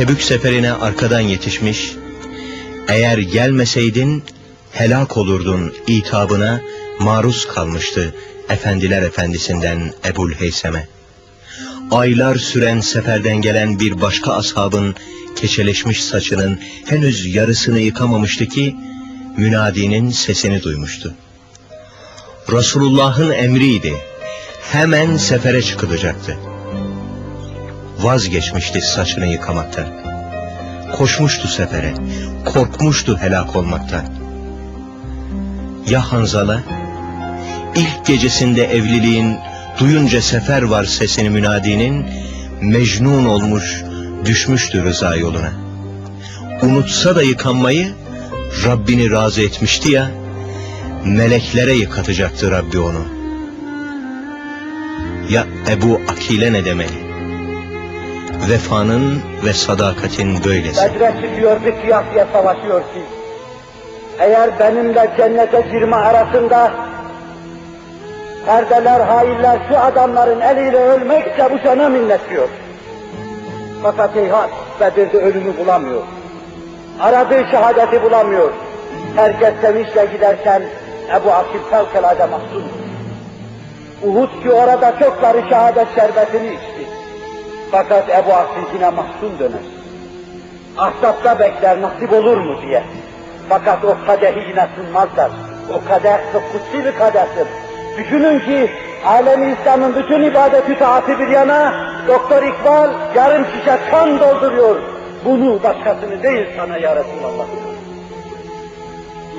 Tebük seferine arkadan yetişmiş, eğer gelmeseydin helak olurdun itabına maruz kalmıştı efendiler efendisinden Ebul Heysem'e. Aylar süren seferden gelen bir başka ashabın keçeleşmiş saçının henüz yarısını yıkamamıştı ki münadinin sesini duymuştu. Resulullah'ın emriydi. Hemen sefere çıkılacaktı. Vazgeçmişti saçını yıkamaktan. Koşmuştu sefere, korkmuştu helak olmaktan. Ya Hanzala? İlk gecesinde evliliğin duyunca sefer var sesini münadinin, mecnun olmuş, düşmüştü rıza yoluna. Unutsa da yıkanmayı, Rabbini razı etmişti ya, meleklere yıkatacaktı Rabbi onu. Ya Ebu Akile ne demeli? Vefanın ve sadakatin böylesi. Bedre çıkıyor bir kıyasıya savaşıyor ki. Eğer benimle cennete girme arasında perdeler, hainler şu adamların eliyle ölmekse bu cana minnetiyor. Fakat heyhat Bedir'de ölümü bulamıyor. Aradığı şehadeti bulamıyor. Herkes sevinçle giderken Ebu Akil fevkalade mahzun. Uhud ki orada çokları şehadet şerbetini içti. Fakat Ebu Akil yine mahzun döner. Ahzapta bekler nasip olur mu diye. Fakat o kadehi yine sunmazlar. O kadeh çok kutsi bir kadehtir. Düşünün ki alemi İslam'ın bütün ibadeti taati bir yana Doktor İkbal yarım şişe kan dolduruyor. Bunu başkasını değil sana ya Resulallah.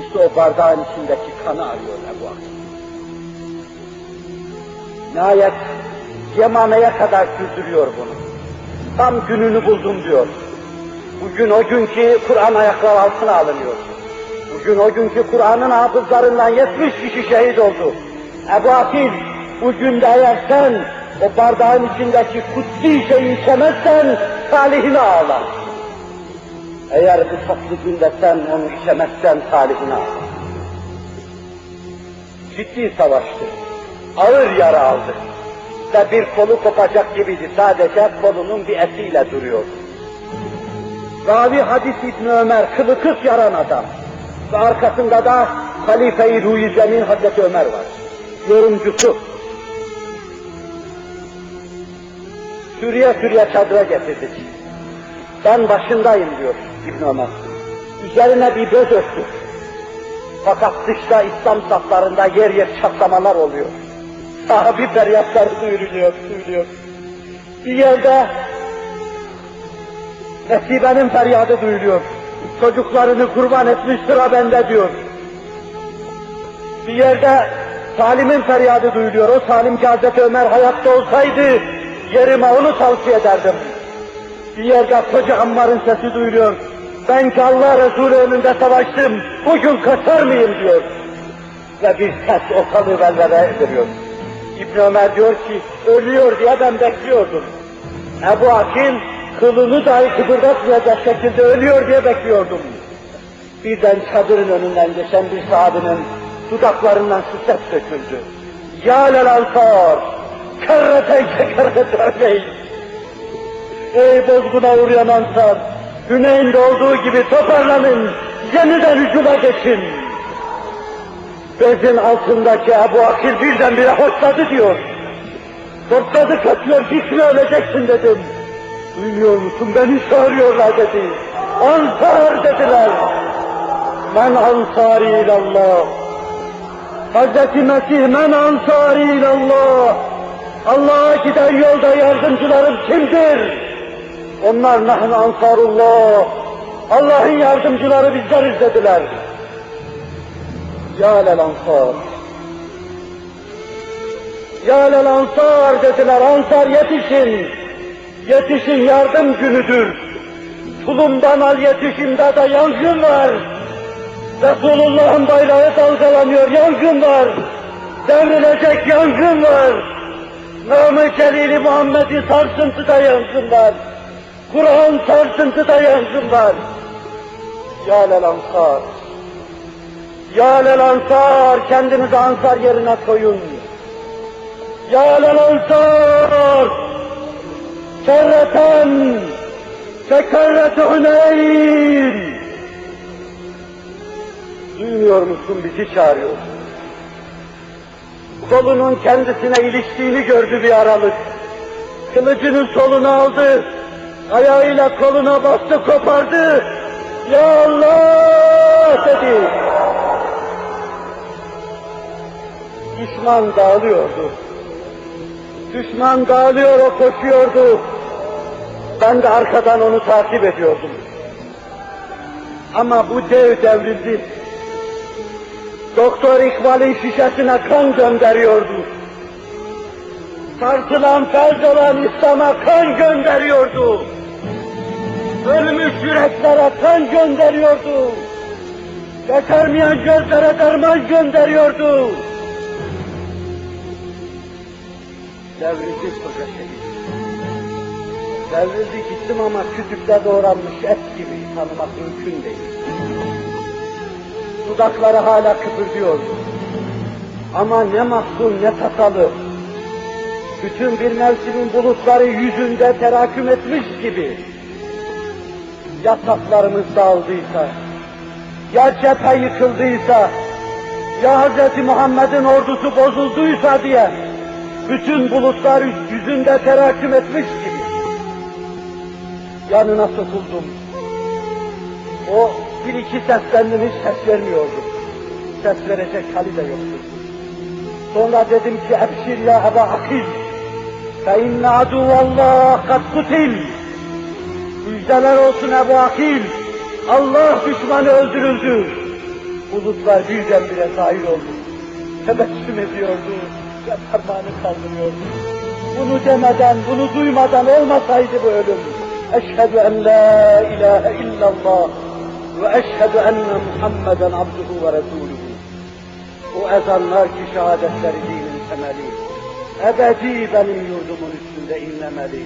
İşte o bardağın içindeki kanı arıyor Ebu Akil. Nihayet Yemame'ye kadar sürdürüyor bunu. Tam gününü buldum diyor. Bugün o gün ki Kur'an ayaklar altına alınıyor. Bugün o günkü Kur'an'ın hafızlarından 70 kişi şehit oldu. Ebu Akil, bugün de eğer sen o bardağın içindeki kutsi şeyi içemezsen talihini ağlar. Eğer bu tatlı günde sen onu içemezsen talihini ağlar. Ciddi savaştı. Ağır yara aldı. Ve bir kolu kopacak gibiydi. Sadece kolunun bir etiyle duruyordu. Ravi hadis İbni Ömer, kılı kırk yaran adam. Ve arkasında da Halife-i Ruhi Cemil Hazreti Ömer var. Yorumcusu. Sürüye sürüye çadıra getirdik. Ben başındayım diyor İbn Ömer. Üzerine bir bez örttük. Fakat dışta İslam saflarında yer yer çatlamalar oluyor. Sahabi feryatları duyuluyor, duyuluyor. Bir yerde Nesibe'nin feryadı duyuluyor. Çocuklarını kurban etmiş sıra bende diyor. Bir yerde Salim'in feryadı duyuluyor. O Salim ki Hazreti Ömer hayatta olsaydı yerime onu tavsiye ederdim. Bir yerde koca Ammar'ın sesi duyuluyor. Ben ki Allah Resulü önünde savaştım, bugün kaçar mıyım diyor. Ve bir ses ortalığı velvele ediliyor. İbn Ömer diyor ki, ölüyor diye ben bekliyordum. Ebu Akil, kılını dahi kıpırdatmayacak şekilde ölüyor diye bekliyordum. Birden çadırın önünden geçen bir sahabinin dudaklarından şu ses döküldü. Ya lel ansar, kerreten kekerreten Ey bozguna uğrayan ansar, Hüneyn'de olduğu gibi toparlanın, yeniden hücuma geçin. Bezin altındaki Ebu Akil birdenbire hortladı diyor. Hortladı kaçıyor, gitme öleceksin dedim. Duymuyor musun beni çağırıyorlar dedi. Ansar dediler. Men ansari ilallah. Hazreti Mesih men ansari ilallah. Allah'a giden yolda yardımcılarım kimdir? Onlar nahnu ansarullah. Allah'ın yardımcıları bizleriz dediler. Ya lel ansar. Ya lel ansar dediler. Ansar yetişin. Yetişin yardım günüdür. Tulumdan al yetişimde de yangın var. Resulullah'ın bayrağı dalgalanıyor, yangın var. Devrilecek yangın var. Namı Celili Muhammed'i sarsıntıda yangın var. Kur'an sarsıntıda yangın var. Ya lel ansar. Ya lel ansar, kendinizi ansar yerine koyun. Ya lel ansar, kerreten, Tekerrete Hüneyn! Duymuyor musun bizi çağırıyor. Kolunun kendisine iliştiğini gördü bir aralık. Kılıcının solunu aldı. Ayağıyla koluna bastı kopardı. Ya Allah dedi. Düşman dağılıyordu. Düşman dağılıyor, o koşuyordu. Ben de arkadan onu takip ediyordum. Ama bu dev devrildi. Doktor İkbal'in şişesine kan gönderiyordu. Sarsılan felç olan İslam'a kan gönderiyordu. Ölmüş yüreklere kan gönderiyordu. Yetermeyen gözlere derman gönderiyordu. Devrildi şehit. Devrildi gittim ama kütükte doğranmış et gibi tanımak mümkün değil. Dudakları hala kıpırdıyordu. Ama ne mahzun ne tasalı. Bütün bir mevsimin bulutları yüzünde teraküm etmiş gibi. Ya saflarımız dağıldıysa, ya cephe yıkıldıysa, ya Hz. Muhammed'in ordusu bozulduysa diye bütün bulutlar yüzünde teraküm etmiş gibi. Yanına sokuldum. O bir iki seslendim hiç ses vermiyordu. Ses verecek hali de yoktu. Sonra dedim ki ebşir ya Eba Akil. Fe inne aduvallah kad kutil. Müjdeler olsun Ebu Akil. Allah düşmanı öldürüldü. Bulutlar birdenbire zahir oldu. Tebessüm ediyordu. Ve parmağını kaldırıyordu. Bunu demeden, bunu duymadan olmasaydı bu ölüm. Eşhedü en la ilahe illallah ve eşhedü enne Muhammeden abduhu ve resuluhu. O ezanlar ki şehadetleri dinin temeli. Ebedi benim yurdumun üstünde inlemeli.